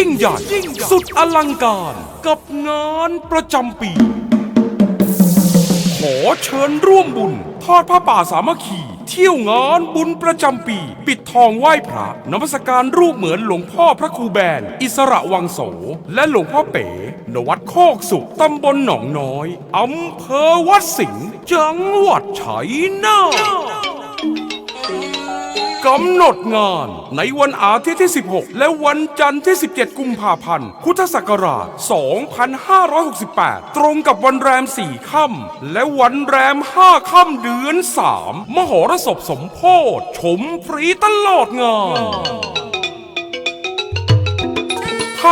ยิ่งใหญ่สุดอลังการกับงานประจำปี ขอเชิญร่วมบุญ ทอดผ้าป่าสามัคคีเที่ยวงานบุญประจำปี ปิดทองไหว้พระนมัสการรูปเหมือนหลวงพ่อพระครูแบน อิสระวังโส และหลวงพ่อเป๋ณวัดโคกสุขตำบลหนองน้อยอำเภอวัดสิงห์จังหวัดชัยนาท กำหนดงาน ในวันอาทิตย์ที่ 16 และวันจันทร์ที่ 17 กุมภาพันธ์ พุทธศักราช 2568 ตรงกับวันแรม 4 ค่ำ และวันแรม 5 ค่ำเดือน 3 มหรสพสมโพธิชมฟรีตลอดงาน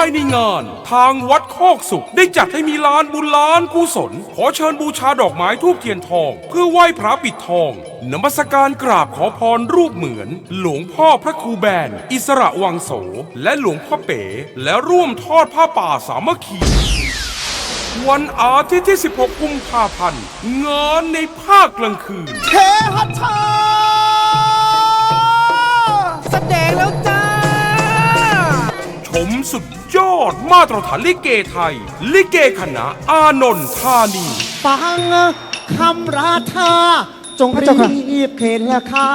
ายในงาน ทางวัดโคกสุข ได้จัดให้มีลานบุญลานกุศล ขอเชิญบูชาดอกไม้ทูบเทียนทอง เพื่อไหว้พระปิดทองนมัสการกราบขอพรรูปเหมือน หลวงพ่อพระครูแบน อิสระวังโส และหลวงพ่อเป๋ และร่วมทอดผ้าป่าสามัคคีวันอาทิตย์ที่ 16 กุมภาพันธ์งานในภาคกลางคืนเทหัชชา ชมสุดยอดมาตรฐานลิเกไทย ลิเกคณะอานนท์ธานี ฟังคำราธาจงพระรีเจ้าค่ะบเข็นค่า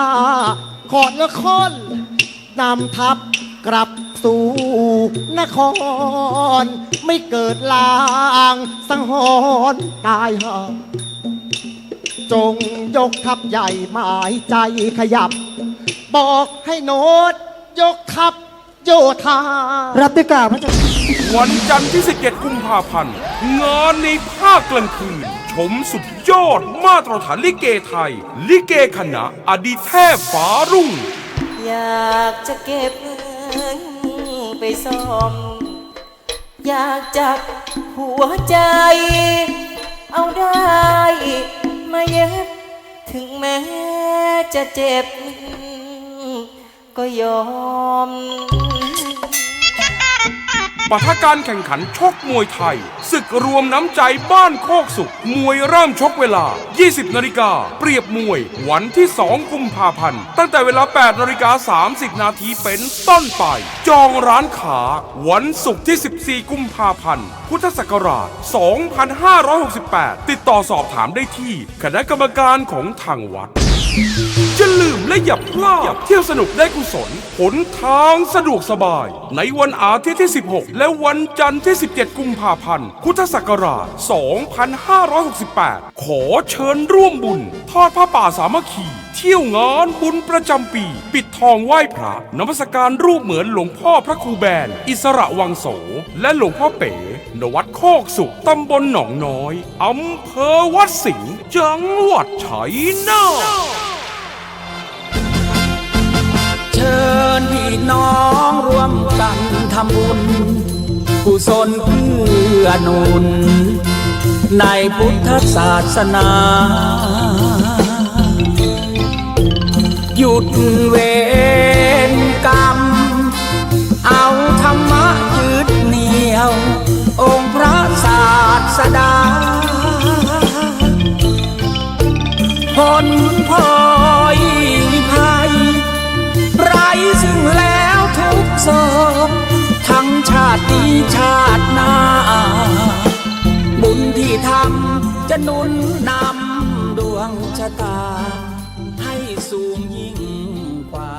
ขอดละคนนำทัพกลับสู่นคร ไม่เกิดลางสังหรณ์ตายหาจงยกทัพใหญ่หมายใจขยับ บอกให้โนดยกทัพ โยธา รับด้วยกล่าวพระเจ้าค่ะวันจันทร์ที่ 17 กุมภาพันธ์ งานในภาคกลางคืน ชมสุดยอดมาตรฐานลิเกไทย ลิเกคณะอดีตเทพฟ้ารุ่ง อยากจะเก็บเงินไปซ่อม อยากจับหัวใจ เอาได้มาเย็บ ถึงแม้จะเจ็บ ก็ยอม ปะทะการแข่งขันชกมวยไทย ศึกรวมน้ำใจบ้านโคกสุข มวยเริ่มชกเวลา 20 นาฬิกา เปรียบมวย วันที่ 2 กุมภาพันธ์ ตั้งแต่เวลา 8 นาฬิกา 30 นาทีเป็นต้นไป จองร้านขาวันศุกร์ที่ 14 กุมภาพันธ์ พุทธศักราช 2568 ติดต่อสอบถามได้ที่ คณะกรรมการของทางวัด อย่าลืมและอย่าพลาดเที่ยวสนุกได้กุศลหนทางสะดวกสบาย ในวันอาทิตย์ที่ 16 และวันจันทร์ที่ 17 กุมภาพันธ์ พุทธศักราช 2568 ขอเชิญร่วมบุญ ทอดผ้าป่าสามัคคีเที่ยวงานบุญประจำปี ปิดทองไหว้พระนมัสการรูปเหมือนหลวงพ่อพระครูแบน อิสระวังโส และหลวงพ่อเป๋ณวัดโคกสุขตำบลหนองน้อยอำเภอวัดสิงห์จังหวัดชัยนาท ชิญพี่น้องร่วมกันทำบุญกุศลเพื่อนุน ในพุทธศาสนา หยุดเวรกรรม เอาธรรมะยึดเหนี่ยว องค์พระศาสดาผลพล ทั้งชาตินี้ชาติหน้า บุญที่ทำจะนุนนำดวงชะตา ให้สูงยิ่งกว่า